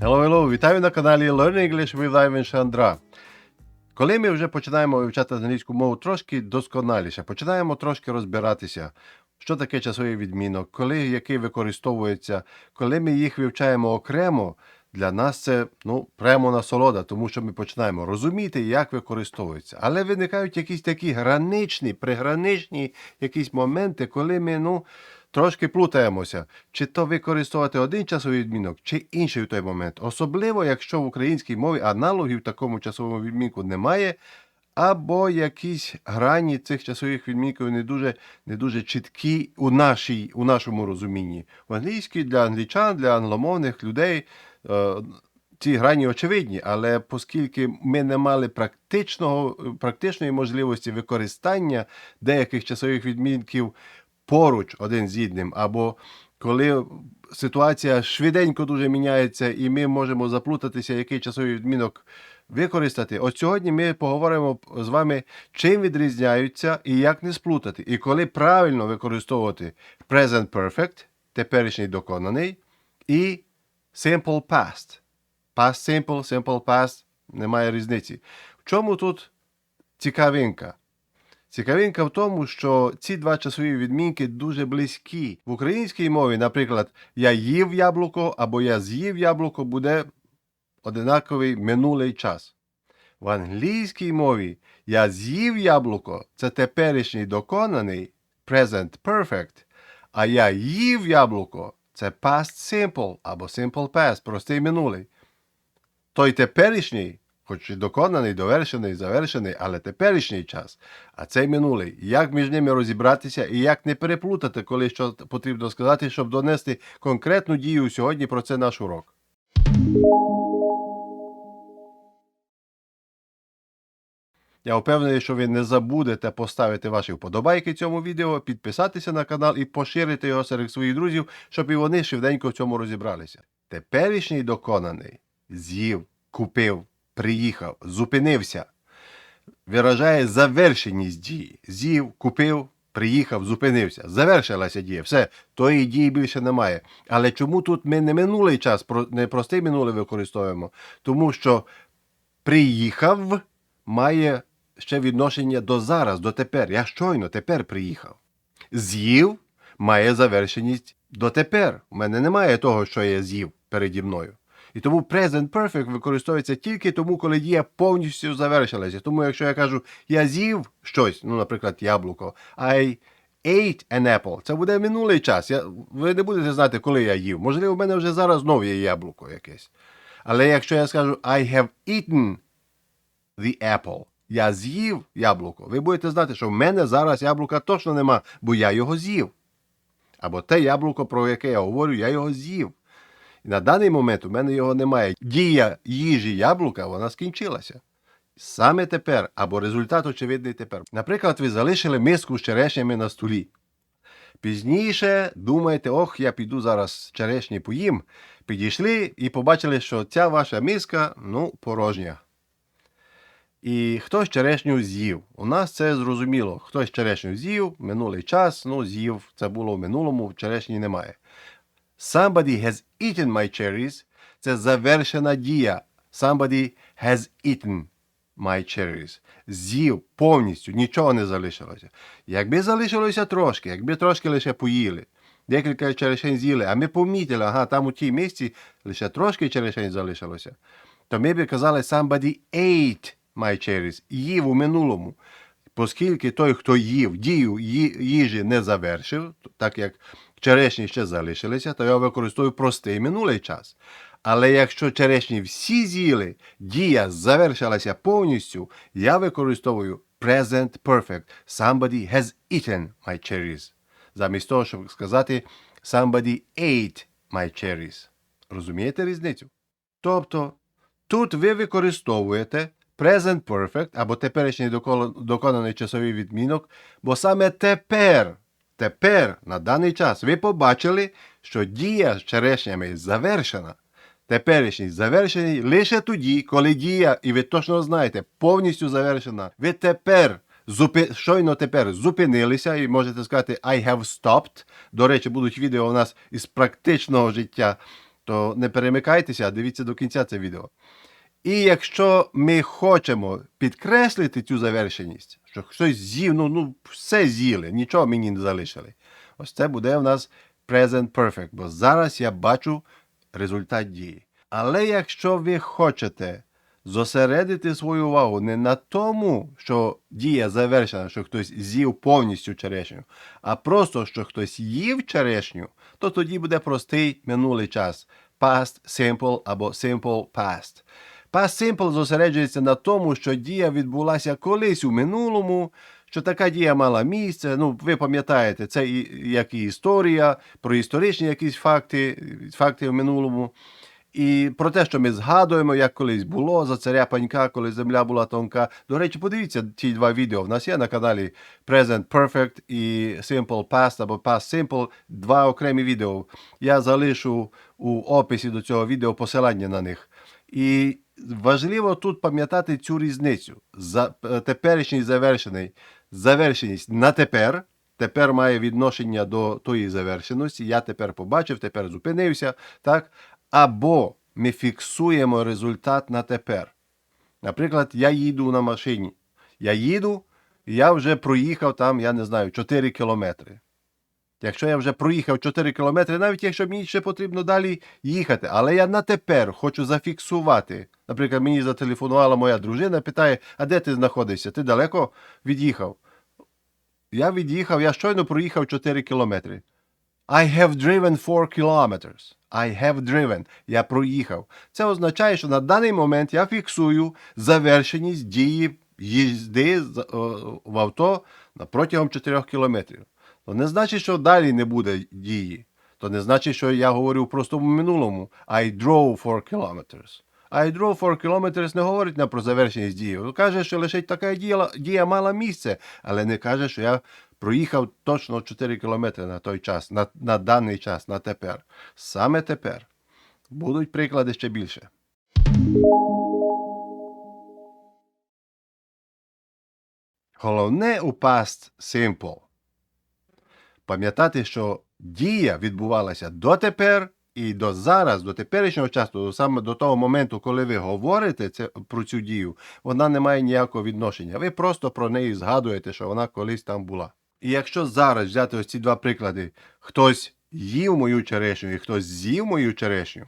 Hello, hello! Вітаю на каналі Learn English with Ivan Шандра. Коли ми вже починаємо вивчати англійську мову трошки досконаліше, починаємо трошки розбиратися, що таке часовий відмінок, коли який використовується, коли ми їх вивчаємо окремо, для нас це ну, прямо насолода, тому що ми починаємо розуміти, як використовується. Але виникають якісь такі граничні, приграничні якісь моменти, коли ми ну, трошки плутаємося, чи то використовувати один часовий відмінок, чи інший в той момент. Особливо, якщо в українській мові аналогів такому часовому відмінку немає, або якісь грані цих часових відмінків не дуже, не дуже чіткі у, нашій, у нашому розумінні. В англійській для англічан, для англомовних людей. е, ці грані очевидні, але оскільки ми не мали практичного, практичної можливості використання деяких часових відмінків поруч один з одним, або коли ситуація швиденько дуже міняється, і ми можемо заплутатися, який часовий відмінок використати. От сьогодні ми поговоримо з вами, чим відрізняються і як не сплутати, і коли правильно використовувати present perfect, теперішній доконаний, і simple past. Past simple, simple past, немає різниці. В чому тут цікавинка? Цікавинка в тому, що ці два часові відмінки дуже близькі. В українській мові, наприклад, я їв яблуко або я з'їв яблуко буде одинаковий минулий час. В англійській мові я з'їв яблуко це теперішній доконаний present perfect, а я їв яблуко це past simple або simple past, простий минулий. Той теперішній, хоч і доконаний, довершений, завершений, але теперішній час, а цей минулий. Як між ними розібратися і як не переплутати, коли що потрібно сказати, щоб донести конкретну дію сьогодні про це наш урок. Я впевнений, що ви не забудете поставити ваші вподобайки цьому відео, підписатися на канал і поширити його серед своїх друзів, щоб і вони швиденько в цьому розібралися. Теперішній доконаний з'їв, купив, приїхав, зупинився. Виражає завершеність дії. З'їв, купив, приїхав, зупинився. Завершилася дія. Все, тої дії більше немає. Але чому тут ми не минулий час, не простий минулий використовуємо? Тому що приїхав має ще відношення до зараз, до тепер. Я щойно тепер приїхав. З'їв має завершеність до тепер. У мене немає того, що я з'їв переді мною. І тому present perfect використовується тільки тому, коли дія повністю завершилася. Тому якщо я кажу я з'їв щось, ну, наприклад, яблуко, I ate an apple, це буде минулий час. Я, ви не будете знати, коли я їв. Можливо, в мене вже зараз знов є яблуко якесь. Але якщо я скажу I have eaten the apple. Я з'їв яблуко. Ви будете знати, що в мене зараз яблука точно нема, бо я його з'їв. Або те яблуко, про яке я говорю, я його з'їв. На даний момент у мене його немає. Дія їжі яблука, вона скінчилася. Саме тепер, або результат очевидний тепер. Наприклад, ви залишили миску з черешнями на столі. Пізніше думаєте, ох, я піду зараз черешні поїм. Підійшли і побачили, що ця ваша миска, ну, порожня. І хтось черешню з'їв. У нас це зрозуміло. Хтось черешню з'їв, минулий час, ну, з'їв, це було в минулому, черешні немає. Somebody has eaten my cherries – це завершена дія. Somebody has eaten my cherries. З'їв повністю, нічого не залишилося. Якби залишилося трошки, якби трошки лише поїли, декілька черешень з'їли, а ми помітили, ага, там у тій місці лише трошки черешень залишилося, то ми б казали somebody ate my cherries, їв у минулому. Оскільки той, хто їв, дію їжі не завершив, так як черешні ще залишилися, то я використовую простий минулий час. Але якщо черешні всі з'їли, дія завершилася повністю, я використовую present perfect. Somebody has eaten my cherries. Замість того, щоб сказати somebody ate my cherries. Розумієте різницю? Тобто, тут ви використовуєте present perfect або теперішній доконаний часовий відмінок, бо саме тепер, тепер, на даний час, ви побачили, що дія з черешнями завершена. Теперішній завершений лише тоді, коли дія, і ви точно знаєте, повністю завершена. Ви тепер зупи... щойно тепер зупинилися, і можете сказати I have stopped. До речі, будуть відео у нас із практичного життя, то не перемикайтеся, а дивіться до кінця це відео. І якщо ми хочемо підкреслити цю завершеність, що хтось з'їв, ну, ну все з'їли, нічого мені не залишили. Ось це буде у нас present perfect, бо зараз я бачу результат дії. Але якщо ви хочете зосередити свою увагу не на тому, що дія завершена, що хтось з'їв повністю черешню, а просто що хтось їв черешню, то тоді буде простий минулий час past simple або simple past. Past simple зосереджується на тому, що дія відбулася колись у минулому, що така дія мала місце. Ну, ви пам'ятаєте, це і, як і історія, про історичні якісь факти, факти в минулому. І про те, що ми згадуємо, як колись було за царя панька, коли земля була тонка. До речі, подивіться ті два відео. В нас є на каналі Present Perfect і Simple Past або Past Simple. Два окремі відео. Я залишу у описі до цього відео посилання на них. І важливо тут пам'ятати цю різницю. За, е, теперішній завершений завершеність на тепер. Тепер має відношення до тої завершеності. Я тепер побачив, тепер зупинився. так? Або ми фіксуємо результат на тепер. Наприклад, я їду на машині. Я їду, я вже проїхав там, я не знаю, 4 кілометри. Якщо я вже проїхав 4 кілометри, навіть якщо мені ще потрібно далі їхати, але я на тепер хочу зафіксувати. Наприклад, мені зателефонувала моя дружина, питає, а де ти знаходишся? Ти далеко від'їхав? Я від'їхав, я щойно проїхав 4 кілометри. I have driven 4 kilometers. I have driven. Я проїхав. Це означає, що на даний момент я фіксую завершеність дії їзди в авто протягом 4 кілометрів. То не значить, що далі не буде дії. То не значить, що я говорю в простому минулому. I drove 4 kilometers. I drove 4 kilometers не говорить нам про завершеність дії. Він Каже, що лише така дія, дія мала місце, але не каже, що я проїхав точно 4 кілометри на той час, на, на даний час, на тепер. Саме тепер. Будуть приклади ще більше. Головне у past simple. Пам'ятати, що дія відбувалася дотепер і до зараз, до теперішнього часу, саме до того моменту, коли ви говорите це, про цю дію, вона не має ніякого відношення. Ви просто про неї згадуєте, що вона колись там була. І якщо зараз взяти ось ці два приклади, хтось їв мою черешню і хтось з'їв мою черешню,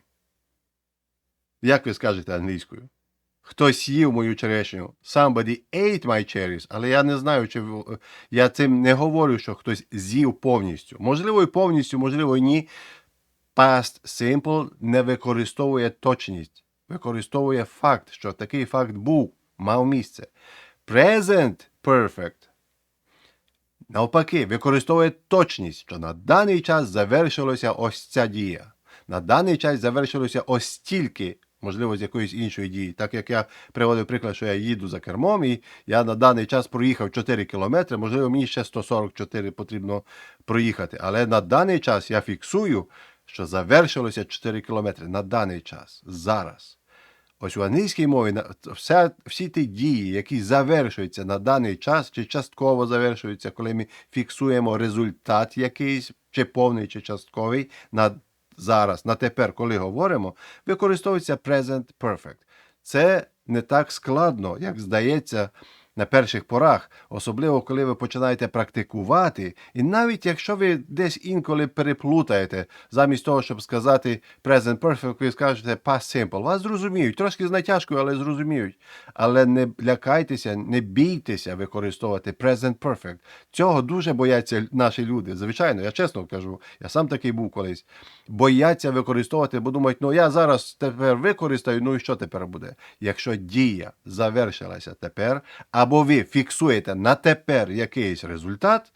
як ви скажете англійською? Хтось їв мою черешню. Somebody ate my cherries. Але я не знаю, чи я цим не говорю, що хтось з'їв повністю. Можливо, і повністю, можливо, і ні. Past simple не використовує точність, використовує факт, що такий факт був, мав місце. Present perfect навпаки, використовує точність, що на даний час завершилася ось ця дія. На даний час завершилося ось стільки, можливо, з якоїсь іншої дії. Так як я приводив приклад, що я їду за кермом, і я на даний час проїхав 4 кілометри, можливо, мені ще 144 потрібно проїхати. Але на даний час я фіксую, що завершилося 4 кілометри. На даний час, зараз. Ось у англійській мові вся, всі ті дії, які завершуються на даний час, чи частково завершуються, коли ми фіксуємо результат якийсь, чи повний, чи частковий, на зараз, на тепер, коли говоримо, використовується present perfect. Це не так складно, як здається на перших порах, особливо коли ви починаєте практикувати. І навіть якщо ви десь інколи переплутаєте, замість того, щоб сказати present perfect, ви скажете past simple. Вас зрозуміють, трошки з натяжкою, але зрозуміють. Але не лякайтеся, не бійтеся використовувати present perfect. Цього дуже бояться наші люди. Звичайно, я чесно кажу, я сам такий був колись. Бояться використовувати, бо думають, ну я зараз тепер використаю, ну і що тепер буде? Якщо дія завершилася тепер, або ви фіксуєте на тепер якийсь результат,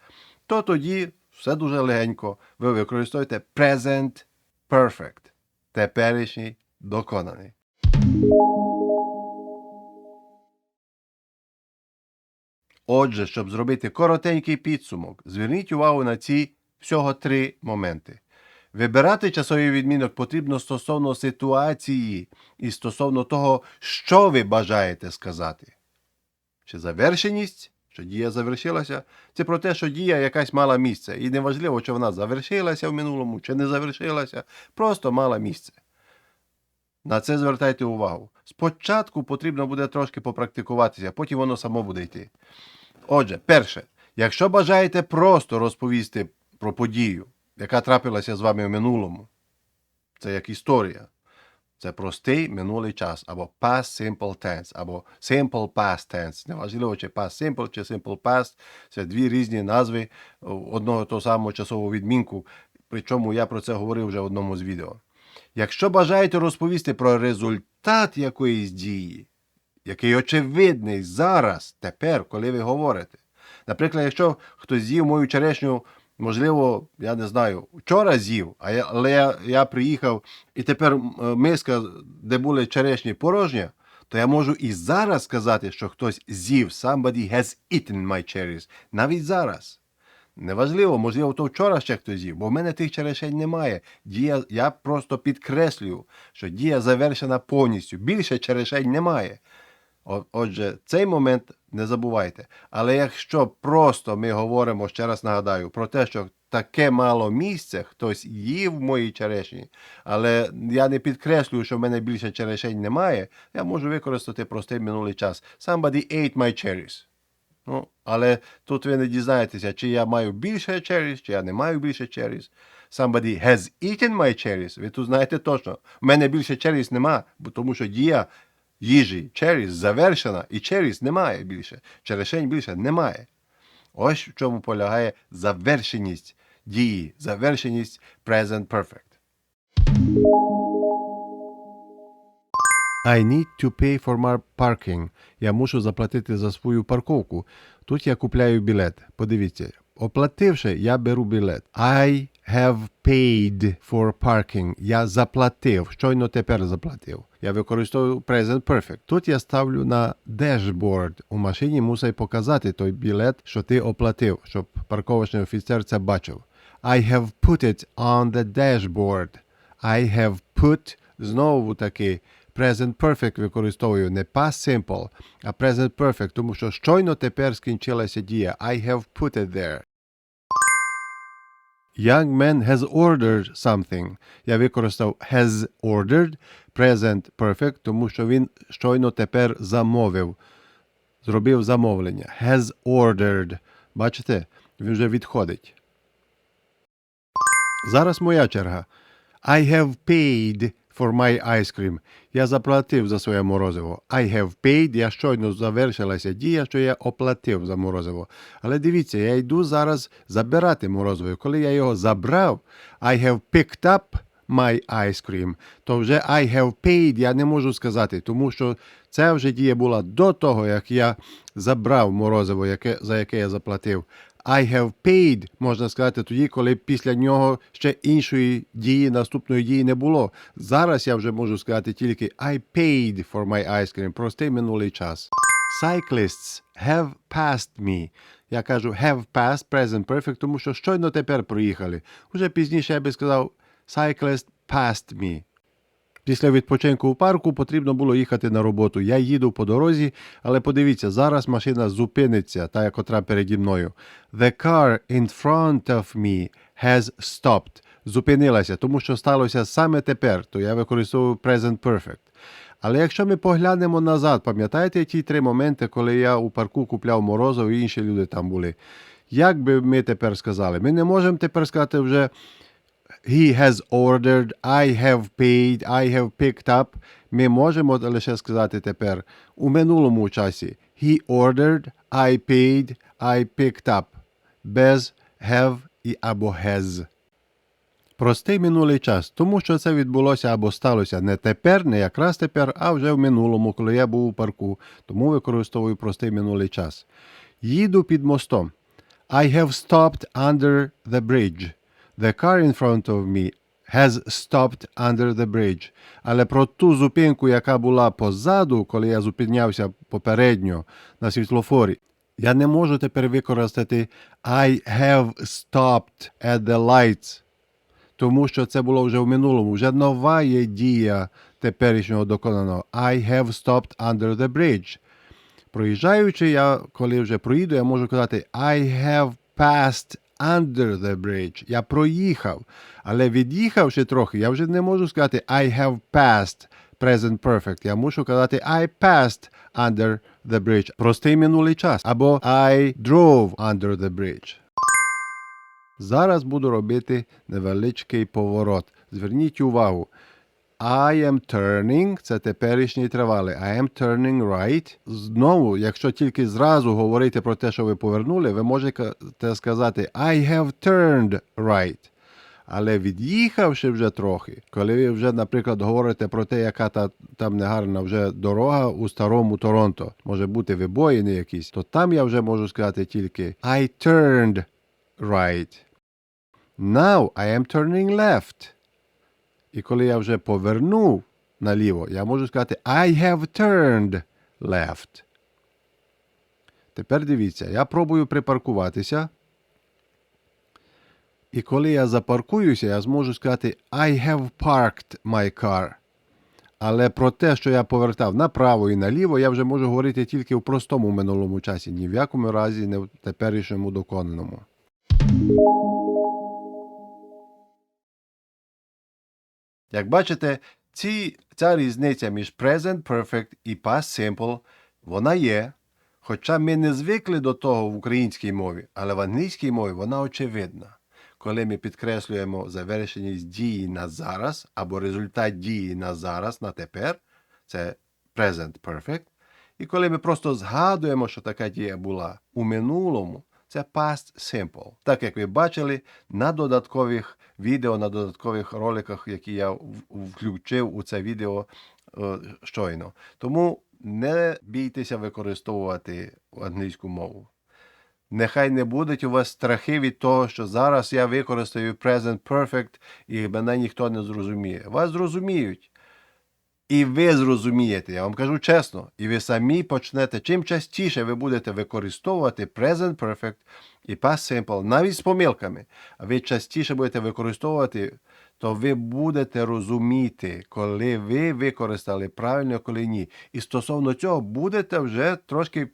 то тоді все дуже легенько. Ви використовуєте present perfect. Теперішній доконаний. Отже, щоб зробити коротенький підсумок, зверніть увагу на ці всього три моменти. Вибирати часовий відмінок потрібно стосовно ситуації і стосовно того, що ви бажаєте сказати. Чи завершеність, що дія завершилася. Це про те, що дія якась мала місце. І неважливо, чи вона завершилася в минулому, чи не завершилася, просто мала місце. На це звертайте увагу. Спочатку потрібно буде трошки попрактикуватися, потім воно само буде йти. Отже, перше, якщо бажаєте просто розповісти про подію, яка трапилася з вами в минулому, це як історія. Це простий минулий час, або past simple tense, або simple past tense. Неважливо, чи past simple, чи simple past. Це дві різні назви одного того самого часового відмінку. Причому я про це говорив вже в одному з відео. Якщо бажаєте розповісти про результат якоїсь дії, який очевидний зараз, тепер, коли ви говорите. Наприклад, якщо хтось з'їв мою черешню, можливо, я не знаю, вчора з'їв, але я, я приїхав і тепер е, миска, де були черешні порожня, то я можу і зараз сказати, що хтось з'їв, somebody has eaten my cherries, навіть зараз. Неважливо, можливо, то вчора ще хтось з'їв, бо в мене тих черешень немає. Дія, я просто підкреслюю, що дія завершена повністю. Більше черешень немає. Отже, цей момент не забувайте. Але якщо просто ми говоримо, ще раз нагадаю, про те, що таке мало місце, хтось їв мої черешні, але я не підкреслюю, що в мене більше черешень немає, я можу використати простий минулий час. Somebody ate my cherries. Ну, але тут ви не дізнаєтеся, чи я маю більше cherries, чи я не маю більше cherries. Somebody has eaten my cherries. Ви тут знаєте точно. У мене більше cherries нема, тому що дія їжі cherries завершена, і cherries немає більше. Черешень більше немає. Ось в чому полягає завершеність дії, завершеність present perfect. I need to pay for my parking. Я мушу заплатити за свою парковку. Тут я купляю білет. Подивіться, оплативши, я беру білет. I have paid for parking. Я заплатив. Щойно тепер заплатив. Я використовую present perfect. Тут я ставлю на dashboard. У машині мусить показати той білет, що ти оплатив, щоб парковочний офіцер це бачив. I have put it on the dashboard. I have put знову таки present perfect використовую не past simple, а present perfect, тому що щойно тепер скінчилася дія. I have put it there. Young man has ordered something. Я використав has ordered present perfect, тому що він щойно тепер замовив. Зробив замовлення. Has ordered. Бачите, він вже відходить. Зараз моя черга. I have paid for my ice cream. Я заплатив за своє морозиво. I have paid, я щойно завершилася дія, що я оплатив за морозиво. Але дивіться, я йду зараз забирати морозиво. Коли я його забрав, I have picked up my ice cream, то вже I have paid я не можу сказати, тому що це вже дія була до того, як я забрав морозиво, яке, за яке я заплатив. I have paid, можна сказати, тоді, коли після нього ще іншої дії, наступної дії не було. Зараз я вже можу сказати тільки I paid for my ice cream, простий минулий час. Cyclists have passed me. Я кажу have passed, present perfect, тому що щойно тепер проїхали. Уже пізніше я би сказав cyclist passed me. Після відпочинку у парку потрібно було їхати на роботу. Я їду по дорозі, але подивіться, зараз машина зупиниться, та як котра переді мною. The car in front of me has stopped. Зупинилася, тому що сталося саме тепер, то я використовую present perfect. Але якщо ми поглянемо назад, пам'ятаєте ті три моменти, коли я у парку купляв морозиво і інші люди там були? Як би ми тепер сказали? Ми не можемо тепер сказати вже He has ordered, I have paid, I have picked up. Ми можемо лише сказати тепер у минулому часі. He ordered, I paid, I picked up. Без have і або has. Простий минулий час, тому що це відбулося або сталося не тепер, не якраз тепер, а вже в минулому, коли я був у парку. Тому використовую простий минулий час. Їду під мостом. I have stopped under the bridge. The car in front of me has stopped under the bridge. Але про ту зупинку, яка була позаду, коли я зупинявся попередньо на світлофорі, я не можу тепер використати I have stopped at the lights. Тому що це було вже в минулому, вже нова є дія теперішнього доконаного. I have stopped under the bridge. Проїжджаючи, я коли вже проїду, я можу казати I have passed under the bridge. Я проїхав. Але від'їхавши трохи, я вже не можу сказати I have passed present perfect. Я мушу казати I passed under the bridge. Простий минулий час. Або I drove under the bridge. Зараз буду робити невеличкий поворот. Зверніть увагу. I am turning, це теперішній тривалий. I am turning right. Знову, якщо тільки зразу говорити про те, що ви повернули, ви можете сказати I have turned right. Але від'їхавши вже трохи, коли ви вже, наприклад, говорите про те, яка та, там негарна вже дорога у старому Торонто, може бути вибоїни якісь, то там я вже можу сказати тільки I turned right. Now I am turning left. І коли я вже повернув наліво, я можу сказати I have turned left. Тепер дивіться, я пробую припаркуватися. І коли я запаркуюся, я зможу сказати I have parked my car. Але про те, що я повертав направо і наліво, я вже можу говорити тільки в простому минулому часі, ні в якому разі не в теперішньому доконаному. Як бачите, ці, ця різниця між present perfect і past simple, вона є. Хоча ми не звикли до того в українській мові, але в англійській мові вона очевидна. Коли ми підкреслюємо завершеність дії на зараз або результат дії на зараз, на тепер, це present perfect. І коли ми просто згадуємо, що така дія була у минулому, це past simple. Так як ви бачили на додаткових відео, на додаткових роликах, які я включив у це відео е, щойно. Тому не бійтеся використовувати англійську мову. Нехай не будуть у вас страхи від того, що зараз я використаю present perfect і мене ніхто не зрозуміє. Вас зрозуміють. І ви зрозумієте, я вам кажу чесно, і ви самі почнете, чим частіше ви будете використовувати present perfect і past simple, навіть з помилками, а ви частіше будете використовувати, то ви будете розуміти, коли ви використали правильно, коли ні. І стосовно цього будете вже трошки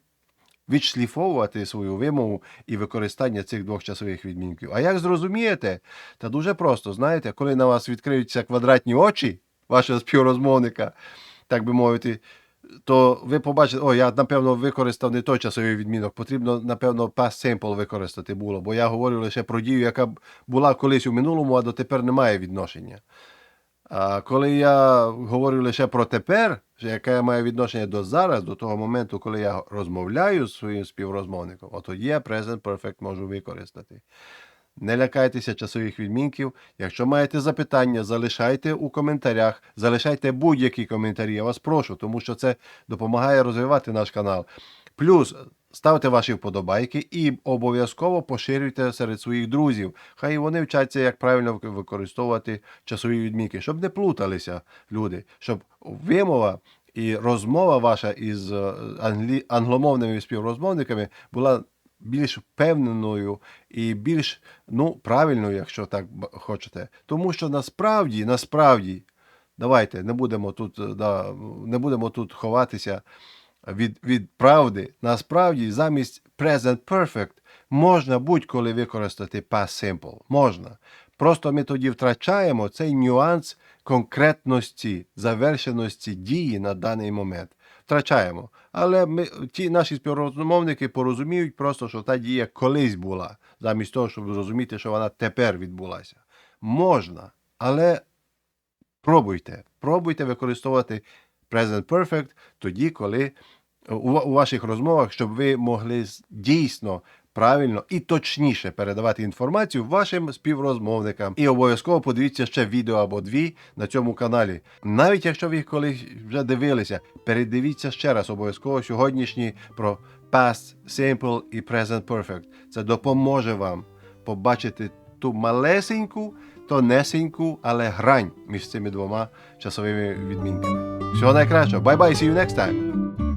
відшліфовувати свою вимогу і використання цих двох часових відмінків. А як зрозумієте? Та дуже просто, знаєте, коли на вас відкриються квадратні очі вашого співрозмовника, так би мовити, то ви побачите, о, я напевно використав не той часовий відмінок, потрібно, напевно, past simple використати було, бо я говорю лише про дію, яка була колись у минулому, а дотепер не має відношення. А коли я говорю лише про тепер, яке має відношення до зараз, до того моменту, коли я розмовляю з своїм співрозмовником, от я present perfect можу використати. Не лякайтеся часових відмінків. Якщо маєте запитання, залишайте у коментарях, залишайте будь-які коментарі. Я вас прошу, тому що це допомагає розвивати наш канал. Плюс ставте ваші вподобайки і обов'язково поширюйте серед своїх друзів. Хай вони вчаться, як правильно використовувати часові відмінки, щоб не плуталися люди, щоб вимова і розмова ваша із е, англі... англомовними співрозмовниками була більш впевненою і більш ну, правильною, якщо так хочете. Тому що насправді, насправді, давайте не будемо тут, е, да, не будемо тут ховатися від, від правди. Насправді, замість present perfect можна будь-коли використати past simple. Можна. Просто ми тоді втрачаємо цей нюанс конкретності, завершеності дії на даний момент. Втрачаємо. Але ми, ті наші співрозмовники порозуміють просто, що та дія колись була, замість того, щоб зрозуміти, що вона тепер відбулася. Можна, але пробуйте. Пробуйте використовувати present perfect тоді, коли у, у ваших розмовах, щоб ви могли дійсно правильно і точніше передавати інформацію вашим співрозмовникам. І обов'язково подивіться ще відео або дві на цьому каналі. Навіть якщо ви їх колись вже дивилися, передивіться ще раз обов'язково сьогоднішні про past, simple і present perfect. Це допоможе вам побачити ту малесеньку, тонесеньку, але грань між цими двома часовими відмінками. Всього найкращого. Bye-bye, see you next time.